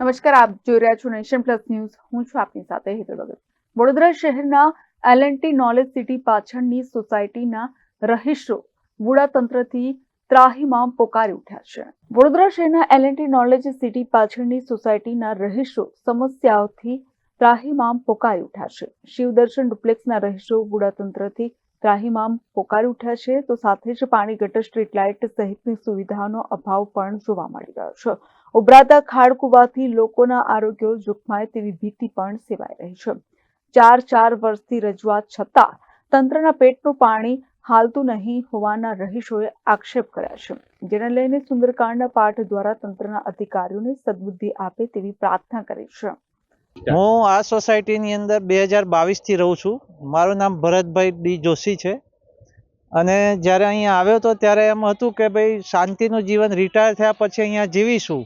નમસ્કાર, આપ જોઈ રહ્યા છો નેશન પ્લસ ન્યૂઝ. હું છું આપની સાથે હેતલ ભગત. વડોદરા શહેરના એલએનટી નોલેજ સિટી પાછળની સોસાયટીના રહીશો વુડાતંત્રથી ત્રાહીમામ પોકારી ઉઠ્યા છે. વડોદરા શહેરના એલએનટી નોલેજ સિટી પાછળની સોસાયટીના રહીશો સમસ્યાઓથી ત્રાહીમામ પોકારી ઉઠ્યા છે. શિવદર્શન ડુપ્લેક્સના રહીશો વુડાતંત્રથી ત્રાહીમામ પોકારી ઉઠ્યા છે. તો સાથે જ પાણી ગટર સ્ટ્રીટ લાઇટ સહિતની સુવિધાનો અભાવ પણ જોવા મળી રહ્યો છે. ઉભરાતા ખાડકુવાથી લોકોના આરોગ્ય જોખમાય તેવી ભીતિ પણ સેવાઈ રહી છે. ચાર ચાર વર્ષથી રજૂઆત છતાં તંત્રના પેટનું પાણી હાલતું નહીં હોવાના રહીશોએ આક્ષેપ કર્યા છે. જેને લઈને સુંદરકાંડના પાઠ દ્વારા તંત્રના અધિકારીઓને સદબુદ્ધિ આપે તેવી પ્રાર્થના કરી છે. હું આ સોસાયટીની અંદર બે હજાર બાવીસથી રહું છું. મારું નામ ભરતભાઈ ડી જોશી છે. અને જ્યારે અહીંયા આવ્યો તો ત્યારે એમ હતું કે ભાઈ શાંતિનું જીવન રિટાયર થયા પછી અહીંયા જીવીશું.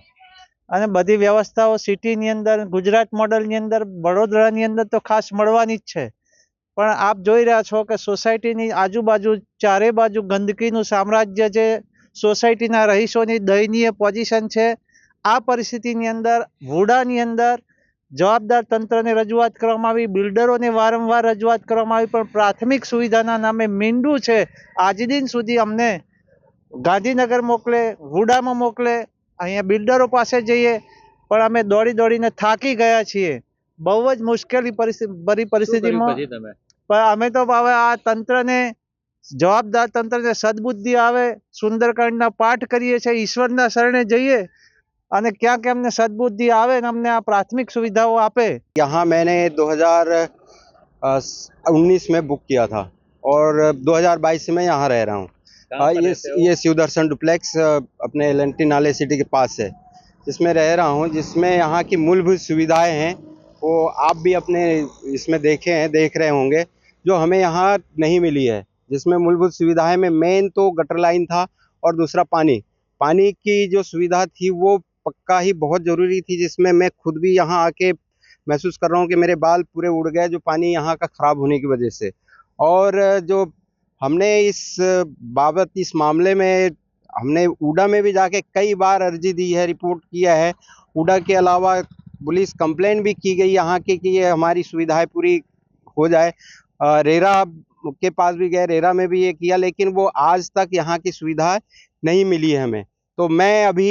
અને બધી વ્યવસ્થાઓ સિટીની અંદર, ગુજરાત મોડલની અંદર, વડોદરાની અંદર તો ખાસ મળવાની જ છે. પણ આપ જોઈ રહ્યા છો કે સોસાયટીની આજુબાજુ ચારે બાજુ ગંદકીનું સામ્રાજ્ય જે સોસાયટીના રહીશોની દયનીય પોઝિશન છે. આ પરિસ્થિતિની અંદર, વુડાની અંદર જવાબદાર તંત્રને રજૂઆત કરવામાં આવી, બિલ્ડરોને વારંવાર રજૂઆત કરવામાં આવી, પણ પ્રાથમિક સુવિધાના નામે મીંડું છે. આજ દિન સુધી અમને ગાંધીનગર મોકલે, વુડામાં મોકલે અહીંયા બિલ્ડરો પાસે જઈએ પણ અમે દોડી દોડીને થાકી ગયા છીએ બહુ જ મુશ્કેલી પરિસ્થિતિ ભરી પરિસ્થિતિમાં પછી તમે પણ અમે તો હવે આ તંત્રને જવાબદાર તંત્રને સદબુદ્ધિ આવે સુંદરકાંડના પાઠ કરીએ છીએ ઈશ્વરના શરણે જઈએ અને ક્યાંક એમને સદબુદ્ધિ આવે ને અમને આ પ્રાથમિક સુવિધાઓ આપે यहाँ मैंने 2019 में बुक किया था और 2022 से मैं यहाँ रह रहा हूँ कहाँ हाँ, ये? ये शिवदर्शन डुप्लेक्स अपने एल नाले सिटी के पास है। जिसमें रह रहा हूँ जिसमें यहाँ की मूलभूत सुविधाएँ हैं वो आप भी अपने इसमें देखे हैं देख रहे होंगे जो हमें यहाँ नहीं मिली है। जिसमें मूलभूत सुविधाएँ में मेन तो गटर लाइन था और दूसरा पानी। पानी की जो सुविधा थी वो पक्का ही बहुत ज़रूरी थी जिसमें मैं खुद भी यहाँ आके महसूस कर रहा हूँ कि मेरे बाल पूरे उड़ गए जो पानी यहाँ का ख़राब होने की वजह से। और जो हमने इस बाबत, इस मामले में, हमने ऊडा में भी जाके कई बार अर्जी दी है, रिपोर्ट किया है। ऊडा के अलावा पुलिस कंप्लेन भी की गई यहाँ की कि ये हमारी सुविधाएँ पूरी हो जाए। रेरा के पास भी गए, रेरा में भी ये किया, लेकिन वो आज तक यहाँ की सुविधा नहीं मिली है हमें। तो मैं अभी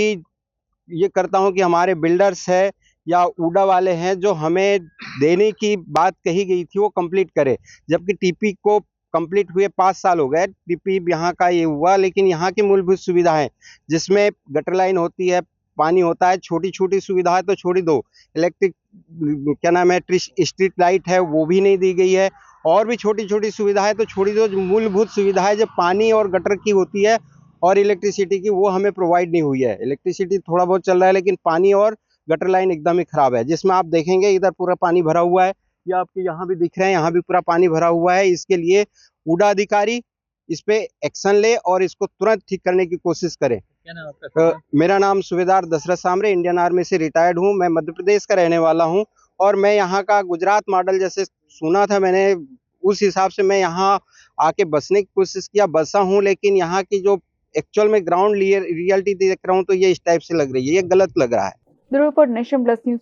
ये करता हूँ कि हमारे बिल्डर्स है या ऊडा वाले हैं जो हमें देने की बात कही गई थी, वो कंप्लीट करे। जबकि टीपी को कंप्लीट हुए पाँच साल हो गए। टीपी यहाँ का ये हुआ, लेकिन यहाँ की मूलभूत सुविधाएँ जिसमें गटर लाइन होती है, पानी होता है छोटी छोटी सुविधाएँ तो छोड़ी दो। इलेक्ट्रिक क्या नाम है स्ट्रीट लाइट है, वो भी नहीं दी गई है। और भी छोटी छोटी सुविधाएँ तो छोड़ी दो मूलभूत सुविधाएँ जो पानी और गटर की होती है, और इलेक्ट्रिसिटी की, वो हमें प्रोवाइड नहीं हुई है। इलेक्ट्रिसिटी थोड़ा बहुत चल रहा है, लेकिन पानी और गटर लाइन एकदम ही खराब है, जिसमें आप देखेंगे, इधर पूरा पानी भरा हुआ है। ये आपके यहाँ भी दिख रहे हैं यहाँ भी पूरा पानी भरा हुआ है। इसके लिए उड़ा अधिकारी इस पे एक्शन ले और इसको तुरंत ठीक करने की कोशिश करें। नाम मेरा नाम सुबेदार दशरथ सामरे इंडियन आर्मी से रिटायर्ड हूँ। मैं मध्य प्रदेश का रहने वाला हूँ और मैं यहाँ का गुजरात मॉडल जैसे सुना था मैंने उस हिसाब से मैं यहाँ आके बसने की कोशिश किया बसा हूँ। लेकिन यहाँ की जो एक्चुअल में ग्राउंड रियलिटी देख रहा हूँ तो ये इस टाइप से लग रही है ये गलत लग रहा है। Nation plus news